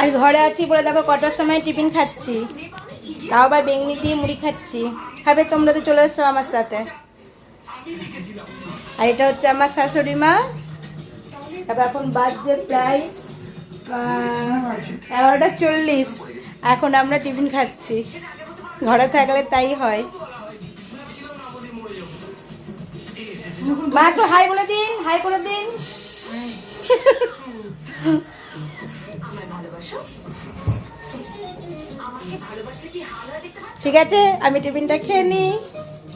আজ ঘরে আছি বলে দেখো কটার সময় টিফিন খাচ্ছি। তাও আবার বেংনি দিয়ে মুড়ি খাচ্ছি। খাবে তোমরা তো চলে এসছো আমার সাথে। আর এটা হচ্ছে আমার শাশুড়ি মা। তারপর এখন বাজছে প্রায় এগারোটা চল্লিশ। এখন আমরা টিফিন খাচ্ছি। ঘরে থাকলে তাই হয়। মা একটু হাই বলে দিন হাই করে দিন। ঠিক আছে, আমি টিফিনটা খেয়ে নিই।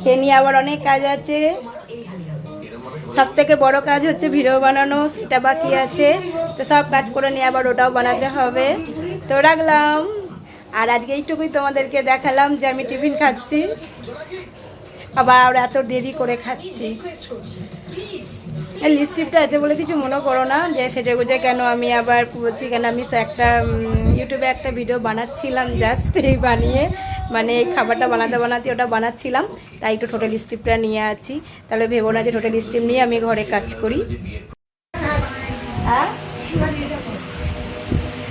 খেয়ে নিয়ে আবার অনেক কাজ আছে। সব থেকে বড় কাজ হচ্ছে ভিডিও বানানো, সেটা বাকি আছে। তো সব কাজ করে নিয়ে আবার ওটাও বানাতে হবে। তো রাখলাম। আর আজকে এইটুকুই তোমাদেরকে দেখালাম যে আমি টিফিন খাচ্ছি। আবার আর এত দেরি করে খাচ্ছি। লিস্টিপটা আছে বলে কিছু মনে করো না, যে সেজে গুজে কেন আমি আবার বলছি, কেন আমি একটা ইউটিউবে একটা ভিডিও বানাচ্ছিলাম জাস্ট এই বানিয়ে মানে এই খাবারটা বানাতে বানাতে ওটা বানাচ্ছিলাম, তাই একটু টোটাল স্টিপটা নিয়ে আছি। তাহলে ভেবো না যে টোটাল স্টিপ নিয়ে আমি ঘরে কাজ করি। হ্যাঁ?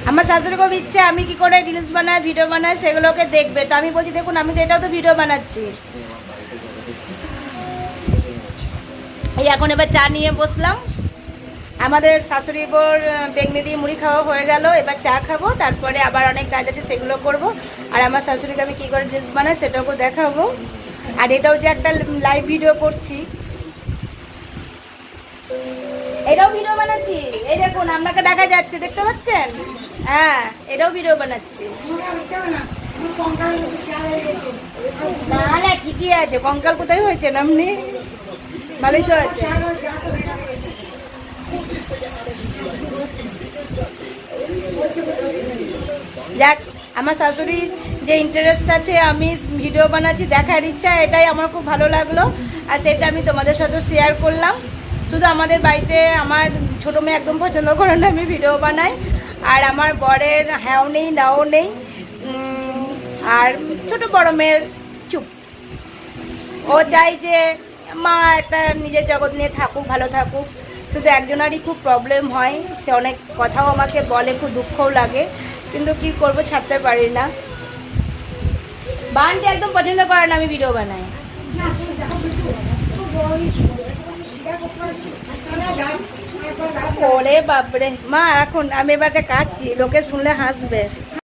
আমার শাশুড়ি খুব ইচ্ছে, আমি কি করে রিলস বানাই ভিডিও বানাই, সেগুলোকে দেখবে। তো আমি বলছি, দেখুন, আমি তো এটাও তো ভিডিও বানাচ্ছি। এই এখন এবার চা নিয়ে বসলাম। আমাদের শাশুড়ি বোর বেগনি দিয়ে মুড়ি খাওয়া হয়ে গেল। এবার চা খাব, তারপরে আবার অনেক কাজ আছে, সেগুলো করব। আর আমার শাশুড়িকে আমি কী করে ড্রেস বানাই সেটাও দেখাবো। আর এটাও যে একটা লাইভ ভিডিও করছি। এটাও ভিডিও বানাচ্ছি। এই দেখুন, আপনাকে দেখা যাচ্ছে, দেখতে পাচ্ছেন? হ্যাঁ এটাও ভিডিও বানাচ্ছি। না না, ঠিকই আছে। কঙ্কাল কোথায় হয়েছে আপনি ভালোই তো আছে। যাক, আমার শাশুড়ির যে ইন্টারেস্ট আছে, আমি ভিডিও বানাচ্ছি, দেখার ইচ্ছা, এটাই আমার খুব ভালো লাগল। আর সেটা আমি তোমাদের সাথে শেয়ার করলাম। শুধু আমাদের বাড়িতে আমার ছোটো মেয়ে একদম পছন্দ করে না, আমি ভিডিও বানাই। আর আমার বরের হ্যাঁও নেই, নাও নেই। আর ছোট বড় মেয়ের চুপ। ও চাই যে মা একটা নিজের জগৎ নিয়ে থাকুক, ভালো থাকুক। শুধু একজনারই খুব প্রবলেম হয়। সে অনেক কথাও আমাকে বলে, খুব দুঃখও লাগে। কিন্তু কি করব ছাড়তে পারি না। বানটি একদম পছন্দ করে না, আমি ভিডিও বানাই। ওরে বাপরে। মা, এখন আমি এবারটা কাটছি, লোকে শুনলে হাসবে।